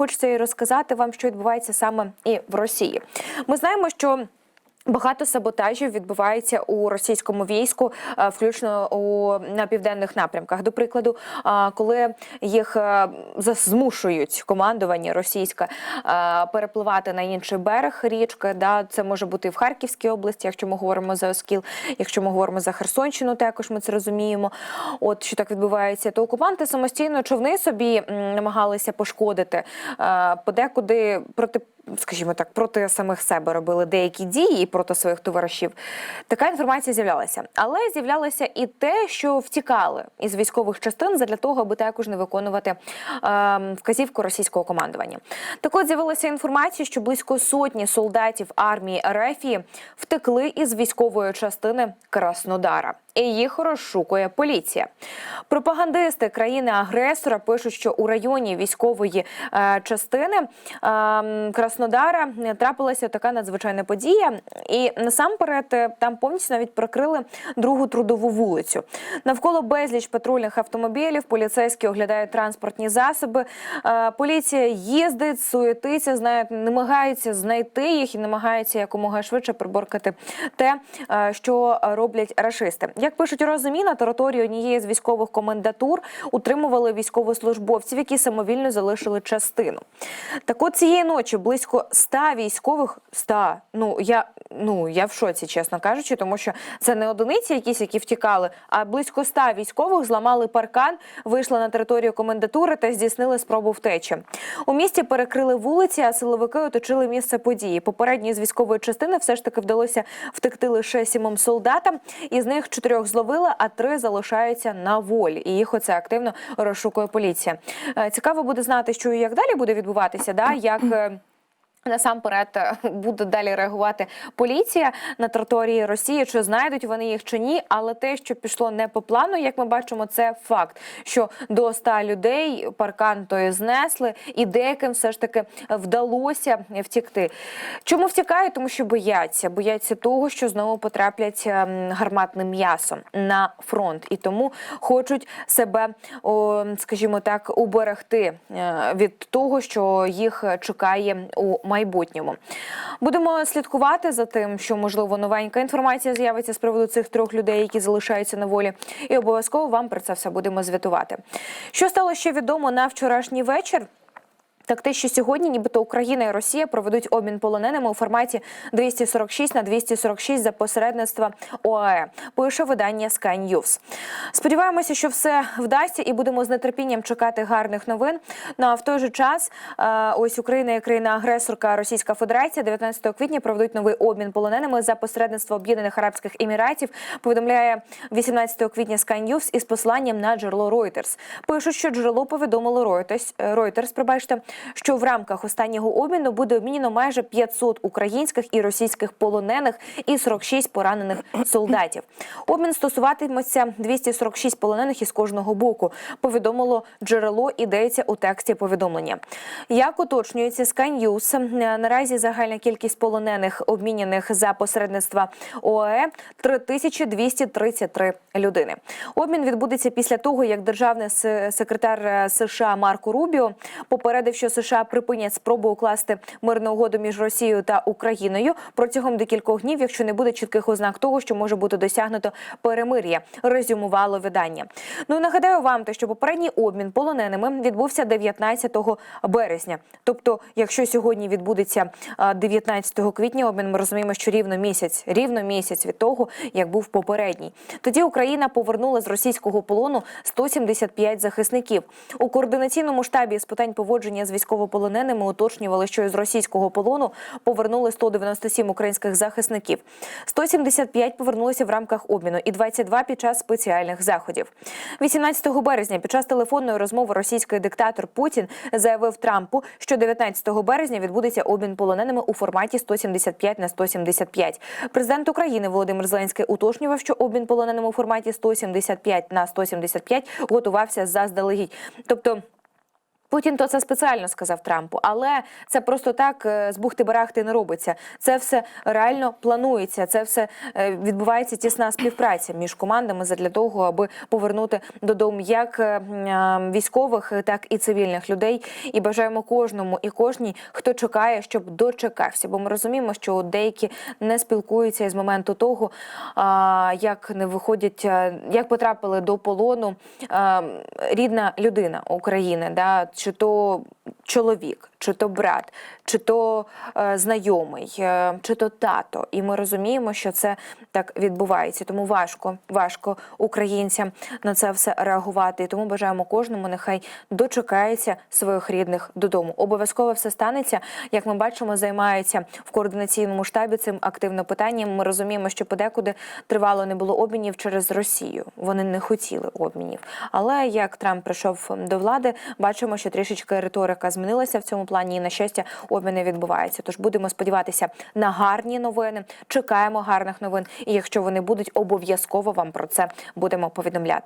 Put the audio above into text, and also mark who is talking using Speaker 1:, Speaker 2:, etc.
Speaker 1: хочеться і розказати вам, що відбувається саме і в Росії. Ми знаємо, що. Багато саботажів відбувається у російському війську, е, включно у на південних напрямках. До прикладу, е, коли їх е, змушують командування російське перепливати на інший берег річки, да це може бути в Харківській області, якщо ми говоримо за Оскіл, якщо ми говоримо за Херсонщину, також ми це розуміємо. От що так відбувається, то окупанти самостійно човни собі намагалися пошкодити подекуди проти скажімо так, проти самих себе робили деякі дії і проти своїх товаришів. Така інформація з'являлася. Але з'являлося і те, що втікали із військових частин для того, аби також не виконувати е, вказівку російського командування. Так от з'явилася інформація, що близько сотні солдатів армії Ерефії втекли із військової частини Краснодара. І їх розшукує поліція. Пропагандисти країни-агресора пишуть, що у районі військової е, частини е, Краснодара трапилася така надзвичайна подія. І насамперед е, там повністю навіть прикрили другу трудову вулицю. Навколо безліч патрульних автомобілів, поліцейські оглядають транспортні засоби. Е, поліція їздить, суетиться, знають, намагаються знайти їх і намагаються якомога швидше приборкати те, що роблять рашисти. Як пишуть розумі, на території однієї з військових комендатур утримували військовослужбовців, які самовільно залишили частину. Так от цієї ночі близько 100 військових 100, ну я ну я в шоці, чесно кажучи, тому що це не одиниці, якісь, які втікали, а близько 100 військових зламали паркан, вийшли на територію комендатури та здійснили спробу втечі. У місті перекрили вулиці, а силовики оточили місце події. Попередньо з військової частини все ж таки вдалося втекти лише сімом солдатам. Із них чотирьох зловили, а три залишаються на волі. І їх оце активно розшукує поліція. Е, Цікаво буде знати, що і як далі буде відбуватися, да як. Насамперед е, буде далі реагувати поліція на території Росії, чи знайдуть вони їх чи ні. Але те, що пішло не по плану, як ми бачимо, це факт, що до 100 людей паркан той знесли, і деяким все ж таки вдалося втікти. Чому втікають? Тому що бояться, бояться того, що знову потраплять ем, гарматним м'ясом на фронт, і тому хочуть себе, скажімо так, уберегти е, від того, що їх чекає у майбутньому. Будемо слідкувати за тим, що можливо новенька інформація з'явиться з приводу цих трьох людей, які залишаються на волі, і обов'язково вам про це все будемо звітувати. Що стало ще відомо на вчорашній вечір? Так те, що сьогодні, нібито Україна і Росія проведуть обмін полоненими у форматі 246 на 246 за посередництва ОАЕ. Пише видання Sky News. Сподіваємося, що все вдасться, і будемо з нетерпінням чекати гарних новин. Ну а в той же час, е, ось Україна і країна-агресорка Російська Федерація 19 квітня проведуть новий обмін полоненими за посередництва Об'єднаних Арабських Еміратів. Повідомляє 18 квітня Sky News із посланням на джерело Reuters. Пишуть, що джерело повідомило Reuters, е, Reuters, пробачте, що в рамках останнього обміну буде обмінено майже 500 українських і російських полонених і 46 поранених солдатів. Обмін стосуватиметься 246 полонених із кожного боку. Повідомило джерело, ідеться у тексті повідомлення. Як уточнюється Sky News, наразі загальна кількість полонених обміняних за посередництва ОАЕ 3233 людини. Обмін відбудеться після того, як державний секретар е, США Марко Рубіо попередив, що США припинять спробу укласти мирну угоду між Росією та Україною протягом декількох днів, якщо не буде чітких ознак того, що може бути досягнуто перемир'я. Резюмувало видання. Ну нагадаю вам, те, що попередній обмін полоненими відбувся 19 березня. Тобто, якщо сьогодні відбудеться а, 19 квітня, обмін ми розуміємо, що рівно місяць, рівно місяць від того, як був попередній. Тоді Україна повернула з російського полону 175 захисників. У координаційному штабі з питань поводження з військовополоненими уточнювали, що із російського полону повернули 197 українських захисників. 175 повернулися в рамках обміну і 22 під час спеціальних заходів. 18 березня під час телефонної розмови російський диктатор Путін заявив Трампу, що 19 березня відбудеться обмін полоненими у форматі 175 на 175. Президент України Володимир Зеленський уточнював, що обмін полоненими у форматі 175 на 175 готувався заздалегідь. Тобто Путін то це спеціально сказав Трампу, але це просто так е, з бухти барахти не робиться. Це все реально планується. Це все е, відбувається тісна співпраця між командами задля того, аби повернути додому як е, військових, так і цивільних людей. І бажаємо кожному і кожній, хто чекає, щоб дочекався. Бо ми розуміємо, що деякі не спілкуються із моменту того, як не виходять, як потрапили до полону рідна людина України, да, чи то чоловік, чи то брат, чи то е, знайомий, е, чи то тато. І ми розуміємо, що це так відбувається. Тому важко, важко українцям на це все реагувати. І тому бажаємо кожному, нехай дочекається своїх рідних додому. Обов'язково все станеться. Як ми бачимо, займаються в координаційному штабі цим активно питанням. Ми розуміємо, що подекуди тривало не було обмінів через Росію. Вони не хотіли обмінів. Але як Трамп прийшов до влади, бачимо, що трішечки риторика змінилася в цьому плані. І на щастя, обміни відбуваються. Тож будемо сподіватися на гарні новини. Чекаємо гарних новин. І якщо вони будуть, обов'язково вам про це будемо повідомляти.